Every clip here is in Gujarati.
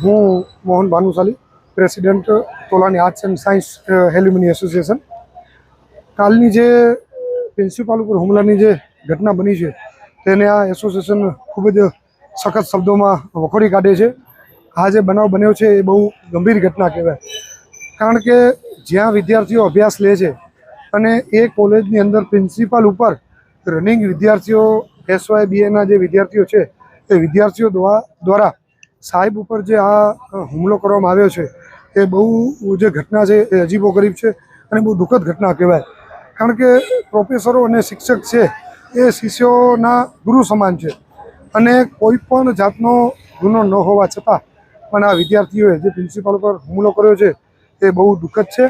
હું Mohan Bhanushali president Tolani arts and science alumni association કાલની જે પ્રિન્સિપાલ ઉપર હુમલાની જે ઘટના બની છે, તેને આ એસોસિએશન ખૂબ જ સખત શબ્દોમાં વખોડી કાઢે છે. આ જે બનાવ બન્યો છે, એ બહુ ગંભીર ઘટના કહેવાય. કારણ કે જ્યાં વિદ્યાર્થીઓ અભ્યાસ લે છે અને એ કોલેજની અંદર પ્રિન્સિપાલ ઉપર રનિંગ વિદ્યાર્થીઓ એસવાય બીએના જે વિદ્યાર્થીઓ છે, એ વિદ્યાર્થીઓ દ્વા- દ્વારા સાહેબ ઉપર જે આ હુમલો કરવામાં આવ્યો છે, એ બહુ જે ઘટના છે, એ અજીબો ગરીબ છે અને બહુ દુઃખદ ઘટના કહેવાય. કારણ કે પ્રોફેસરો અને શિક્ષક છે, એ શિષ્યોના ગુરુ સમાન છે અને કોઈ પણ જાતનો ગુનો ન હોવા છતાં પણ આ વિદ્યાર્થીઓએ જે પ્રિન્સિપાલ પર હુમલો કર્યો છે, એ બહુ દુઃખદ છે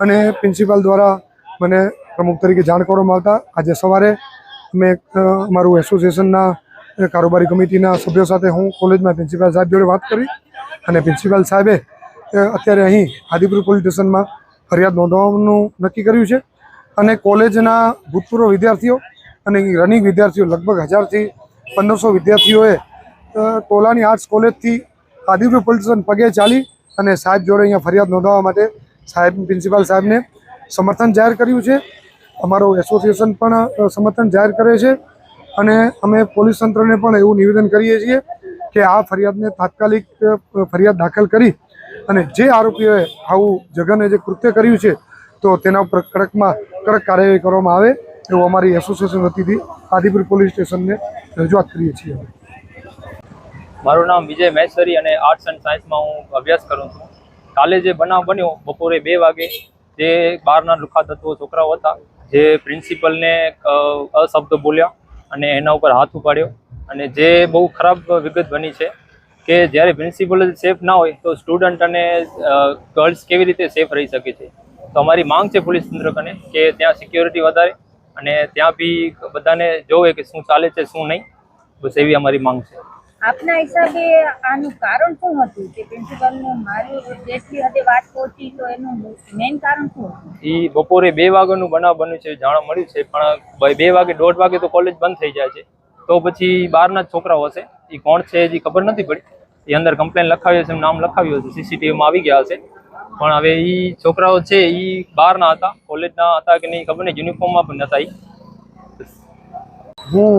અને પ્રિન્સિપાલ દ્વારા મને પ્રમુખ તરીકે જાણ કરવામાં આવતા. આજે સવારે મેં અમારું એસોસિએશનના કારોબારી કમિટીના સભ્યો સાથે હું કોલેજમાં પ્રિન્સિપાલ સાહેબ જોડે વાત કરી અને પ્રિન્સિપાલ સાહેબે અત્યારે અહીં આદિપુર પોલીસ સ્ટેશનમાં ફરિયાદ નોંધવાનું નક્કી કર્યું છે અને કોલેજના ભૂતપૂર્વ વિદ્યાર્થીઓ અને રનિંગ વિદ્યાર્થીઓ લગભગ હજારથી પંદરસો વિદ્યાર્થીઓએ તોલાની આર્ટ્સ કોલેજથી આદિપુર પોલીસ સ્ટેશન પગે ચાલી અને સાહેબ જોડે અહીંયા ફરિયાદ નોંધાવવા માટે સાહેબ, પ્રિન્સિપાલ સાહેબને સમર્થન જાહેર કર્યું છે. અમારો એસોસિએશન પણ સમર્થન જાહેર કરે છે. અને અમે પોલીસ તંત્રને પણ એવું નિવેદન કરીએ છીએ કે આ ફરિયાદને તાત્કાલિક ફરિયાદ દાખલ કરી અને જે આરોપીઓએ આવું જઘન્ય જે કૃત્ય કર્યું છે, તો તેના ઉપર કડકમાં કડક કાર્યવાહી કરવામાં આવે એવું અમારી એસોસિએશન વતીથી આદિપુર પોલીસ સ્ટેશનને રજૂઆત કરીએ છીએ. મારું નામ વિજય મહેશ્વરી અને આર્ટ્સ એન્ડ સાયન્સમાં હું અભ્યાસ કરું છું. કાલે જે બનાવ બન્યો બપોરે બે વાગે, જે બહારના લુખા તત્વો છોકરાઓ હતા, જે પ્રિન્સિપલને અશબ્દ બોલ્યા અને એના ઉપર હાથ ઉપાડ્યો. અને જે બહુ ખરાબ વિગત બની છે કે જ્યારે પ્રિન્સિપલ સેફ ના હોય તો સ્ટુડન્ટ અને ગર્લ્સ કેવી રીતે સેફ રહી શકે છે? તો અમારી માંગ છે પોલીસ તંત્ર કે ત્યાં સિક્યોરિટી વધારે અને ત્યાં બી બધાને જોવે કે શું ચાલે છે, શું નહીં. બસ એવી અમારી માંગ છે. આપના હિસાબે આનું કારણ શું હતું કે પ્રિન્સિપલને માર્યું જેટલી હદે વાત પહોંચી તો એનું મેઇન કારણ શું હતું? બપોરે બે વાગ્યાનું બનાવ બન્યું છે જાણવા મળ્યું છે પણ બે- વાગે દોઢ વાગે તો કોલેજ બંધ થઈ જાય છે. તો પછી બહારના જ છોકરાઓ હશે. એ કોણ છે હજી ખબર નથી પડી. એ અંદર કમ્પ્લેન લખાવ્યો છે નામ લખાવ્યું હશે સીસીટીવીમાં આવી ગયા હશે. પણ હવે એ છોકરાઓ છે એ બહારના હતા કોલેજના હતા કે નહીં ખબર નહીં યુનિફોર્મમાં પણ નતા એ હું